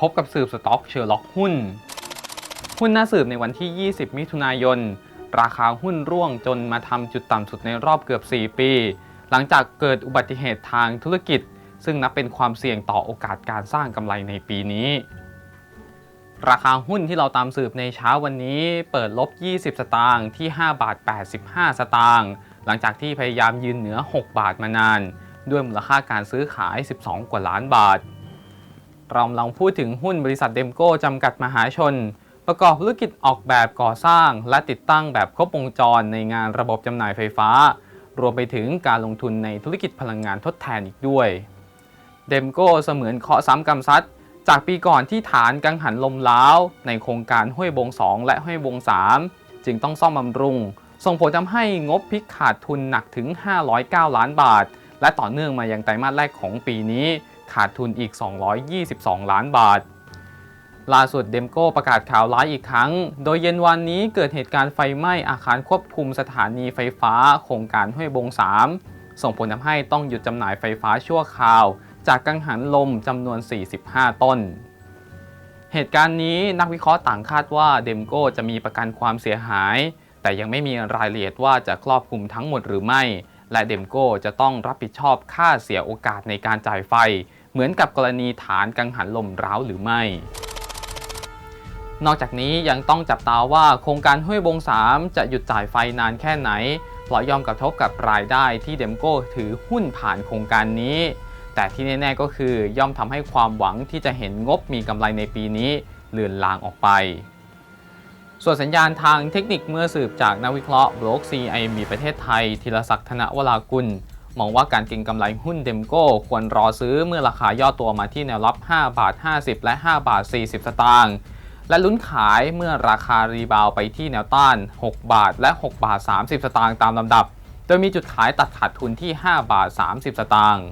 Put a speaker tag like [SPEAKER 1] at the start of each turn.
[SPEAKER 1] พบกับสืบสต็อกเชอร์ล็อกหุ้น หุ้นหน้าสืบในวันที่ 20 มิถุนายน ราคาหุ้นร่วงจนมาทำจุดต่ำสุดในรอบเกือบ 4 ปี หลังจากเกิดอุบัติเหตุทางธุรกิจ ซึ่งนับเป็นความเสี่ยงต่อโอกาสการสร้างกำไรในปีนี้ ราคาหุ้นที่เราตามสืบในเช้าวันนี้เปิดลบ 20 สตางค์ที่ 5 บาท 85 สตางค์หลังจากที่พยายามยืนเหนือ 6 บาทมานาน ด้วยมูลค่าการซื้อขาย 12 กว่าล้านบาท เราลองพูดถึงหุ้นบริษัทเดมโก้จำกัดมหาชน ประกอบธุรกิจออกแบบก่อสร้าง และติดตั้งแบบครบวงจรในงานระบบจำหน่ายไฟฟ้า รวมไปถึงการลงทุนในธุรกิจพลังงานทดแทนอีกด้วยเดมโก้เสมือนเคาะซ้ำกำซัดจากปีก่อนที่ฐานกังหันลมล้าวในโครงการห้วยบง 2 และห้วยบง 3 จึงต้องซ่อมบำรุง ส่งผลทำให้งบพลิกขาดทุนหนักถึง 509 ล้านบาท และต่อเนื่องมายังไตรมาสแรกของปีนี้ ขาดทุนอีก 222 ล้านบาท ล่าสุดเดมโก้ประกาศข่าวร้ายอีกครั้ง โดยเย็นวันนี้เกิดเหตุการณ์ไฟไหม้อาคารควบคุมสถานีไฟฟ้าโครงการห้วยบง 3 ส่งผลทำให้ต้องหยุดจำหน่ายไฟฟ้าชั่วคราว จากกังหันลมจำนวน 45 ต้นเหตุการณ์นี้นักวิเคราะห์ต่างคาดว่าเดมโก้จะมีประกันความเสียหาย แต่ยังไม่มีรายละเอียดว่าจะครอบคลุมทั้งหมดหรือไม่ และเดมโก้จะต้องรับผิดชอบค่าเสียโอกาสในการจ่ายไฟ เหมือนกับกรณีฐานกังหันลมร้าวหรือไม่ นอกจากนี้ยังต้องจับตาว่าโครงการห้วยบง 3 จะหยุดจ่ายไฟนานแค่ไหนเพราะยอมกระทบกับรายได้ที่เดมโก้ถือหุ้นผ่านโครงการนี้ แต่ที่แน่ๆก็คือย่อมทำให้ความหวังที่จะเห็นงบมีกำไรในปีนี้เลือนลางออกไปส่วนสัญญาณทางเทคนิคเมื่อสืบจากนักวิเคราะห์บล็อก CIMB ประเทศไทยธีรศักดิ์ธนวรากุล มองว่าการกินกำไรหุ้นเดมโก้ควรรอซื้อเมื่อราคาย่อตัวมาที่แนวรับ 5 บาท 50 และ 5 บาท 40 สตางค์และลุ้นขายเมื่อราคารีบาวไปที่แนวต้าน 6 บาทและ 6 บาท 30 สตางค์ตามลำดับ โดยมีจุดขายตัดขาดทุนที่ 5 บาท 30 สตางค์